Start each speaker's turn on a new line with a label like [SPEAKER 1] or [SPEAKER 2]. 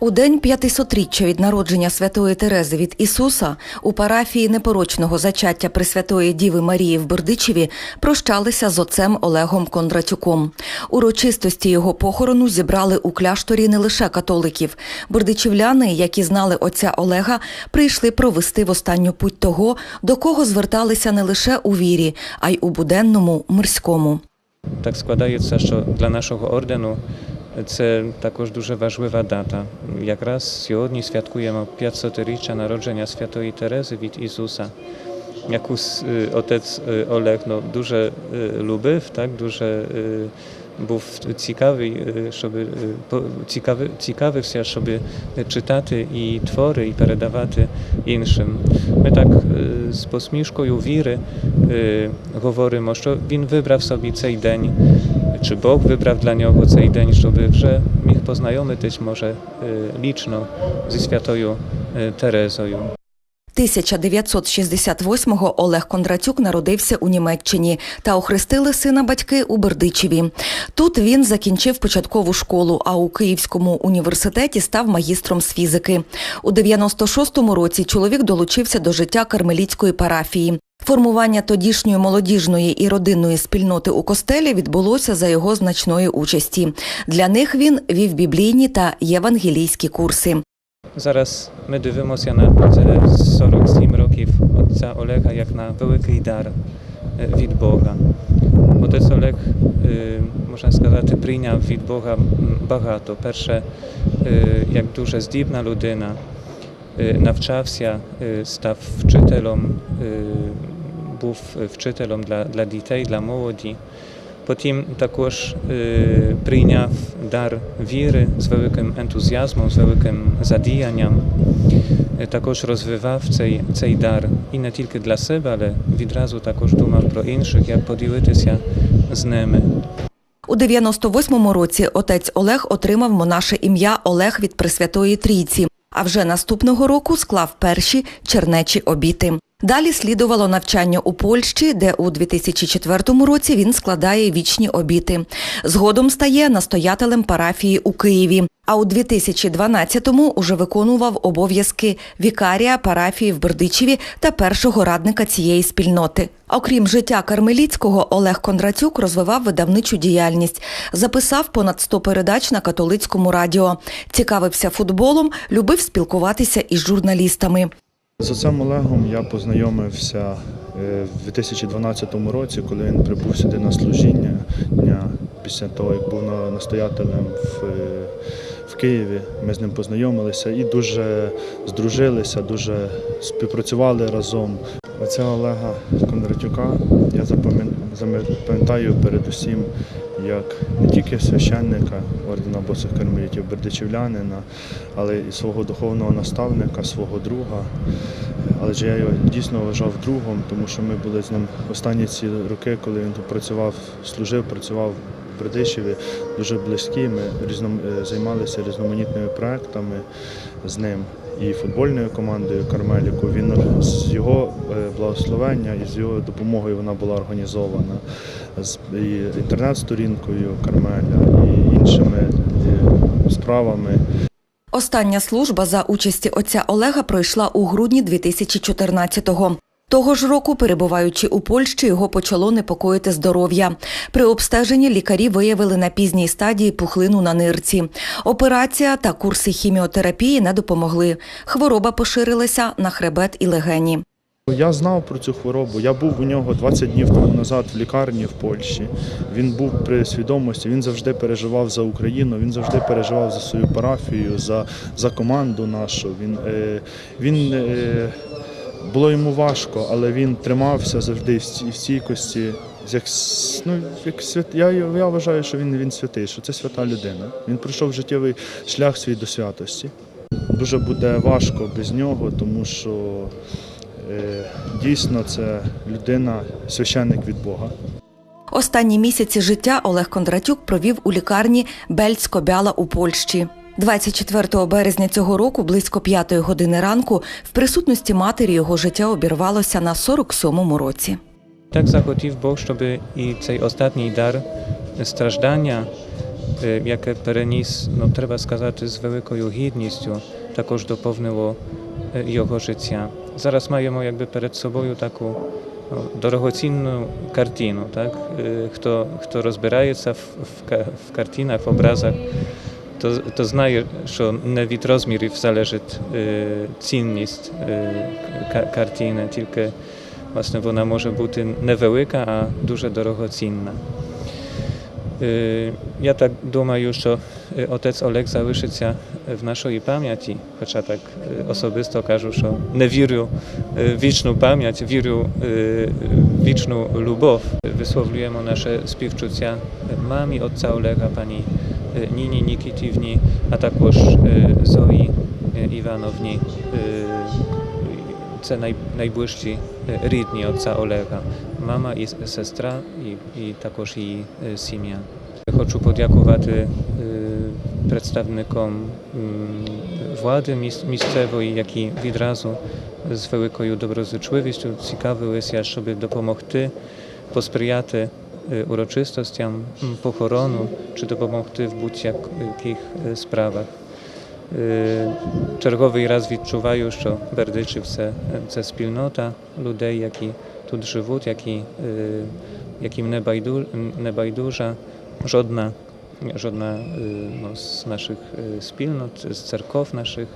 [SPEAKER 1] У день п'ятисотріччя від народження святої Терези від Ісуса у парафії непорочного зачаття Пресвятої Діви Марії в Бердичеві прощалися з отцем Олегом Кондратюком. Урочистості його похорону зібрали у кляшторі не лише католиків. Бердичівляни, які знали отця Олега, прийшли провести в останню путь того, до кого зверталися не лише у вірі, а й у буденному мирському.
[SPEAKER 2] Так складається, що для нашого ордену це також дуже важлива дата. Якраз сьогодні святкуємо 500-річчя народження Святої Терези від Ісуса, яку с- е, отець е, Олег ну, дуже е, любив, так, дуже е, був цікавий, е, щоб е, по- цікави, цікавився, щоб читати і твори, і передавати іншим. Ми так е, з посмішкою віри е, говоримо, що він вибрав собі цей день, чи Бог вибрав для нього цей день, щоб вже міг познайомитись, може, е, лічно зі святою е, Терезою.
[SPEAKER 1] 1968-го Олег Кондратюк народився у Німеччині та охрестили сина батьки у Бердичеві. Тут він закінчив початкову школу, а у Київському університеті став магістром з фізики. У 96-му році чоловік долучився до життя кармелітської парафії. Формування тодішньої молодіжної і родинної спільноти у костелі відбулося за його значної участі. Для них він вів біблійні та євангелійські курси.
[SPEAKER 2] Зараз ми дивимося на це 47 років отця Олега як на великий дар е, від Бога. Отець Олег, е, можна сказати, прийняв від Бога м, багато. Перше, е, як дуже здібна людина, е, навчався, е, став вчителем, е, був вчителем для, для дітей, для молоді. Потім також е, прийняв дар віри з великим ентузіазмом, з великим задіянням. Е, Також розвивав цей, цей дар і не тільки для себе, але відразу також думав про інших, як поділитися з ними.
[SPEAKER 1] У 98-му році отець Олег отримав монаше ім'я Олег від Пресвятої Трійці, а вже наступного року склав перші чернечі обіти. Далі слідувало навчання у Польщі, де у 2004 році він складає вічні обіти. Згодом стає настоятелем парафії у Києві. А у 2012-му уже виконував обов'язки вікарія парафії в Бердичеві та першого радника цієї спільноти. Окрім життя Кармеліцького, Олег Кондратюк розвивав видавничу діяльність, записав понад 100 передач на католицькому радіо, цікавився футболом, любив спілкуватися із журналістами.
[SPEAKER 3] З отцем Олегом я познайомився е, в 2012 році, коли він прибув сюди на служіння дня після того, як був на- настоятелем в, е, в Києві. Ми з ним познайомилися і дуже здружилися, дуже співпрацювали разом. Отця Олега Кондратюка я запам'ят- запам'ятаю передусім як не тільки священника ордена босих кармелітів Бердичівлянина, але і свого духовного наставника, свого друга. Але ж я його дійсно вважав другом, тому що ми були з ним останні ці роки, коли він працював, служив, працював в Бердичеві, дуже близькі. Ми різном, е, займалися різноманітними проектами з ним і футбольною командою Кармеліку. Він з його е, благословення і з його допомогою вона була організована з інтернет-сторінкою Кармеля і іншими е, справами.
[SPEAKER 1] Остання служба за участі отця Олега пройшла у грудні 2014-го. Того ж року, перебуваючи у Польщі, його почало непокоїти здоров'я. При обстеженні лікарі виявили на пізній стадії пухлину на нирці. Операція та курси хіміотерапії не допомогли. Хвороба поширилася на хребет і легені.
[SPEAKER 3] Я знав про цю хворобу. Я був у нього 20 днів тому назад в лікарні в Польщі. Він був при свідомості, він завжди переживав за Україну, він завжди переживав за свою парафію, за, за команду нашу. Він, е, він, е, було йому важко, але він тримався завжди в стій- в стійкості. Як, ну, як свят... я, я вважаю, що він, він святий, що це свята людина. Він пройшов життєвий шлях свій до святості. Дуже буде важко без нього, тому що Е, Дійсно, це людина, священник від Бога.
[SPEAKER 1] Останні місяці життя Олег Кондратюк провів у лікарні Бельцько-Бяла у Польщі. 24 березня цього року, близько 5 години ранку, в присутності матері його життя обірвалося на 47-му році.
[SPEAKER 2] Так захотів Бог, щоб і цей останній дар страждання е, яке переніс, ну, треба сказати, з великою гідністю, також доповнило е, його життя. Зараз маємо якби перед собою таку ну, дорогоцінну картину. Так? Е, Хто, хто розбирається в, в, в картинах, в образах, то, то знає, що не від розмірів залежить е, цінність е, ка- картини, тільки власне вона може бути невелика, а дуже дорогоцінна. Е, Я так думаю, що е, отець Олег залишиться в нашій пам'яті, хоча так е, особисто кажу, що не вірю е, в вічну пам'ять, вірю е, в вічну любов. Висловлюємо наше співчуття мамі отця Олега, пані е, Ніні Нікітівні, а також е, Зої е, Івановні. Е, Це най, найближчі е, рідні отця Олега, мама і с- сестра, і, і також її е, сім'я. Хочу подякувати е, представникам м, влади міс- місцевої, які відразу з великою доброзичливістю цікавилися, щоб допомогти, посприяти е, урочистостям м, похорону чи допомогти в будь-яких е, справах. Е, Черговий раз відчуваю, що Бердичів це, це спільнота людей, які тут живуть, які, е, яким не, байду, не байдужа жодна, жодна е, ну, з наших е, спільнот, з церков наших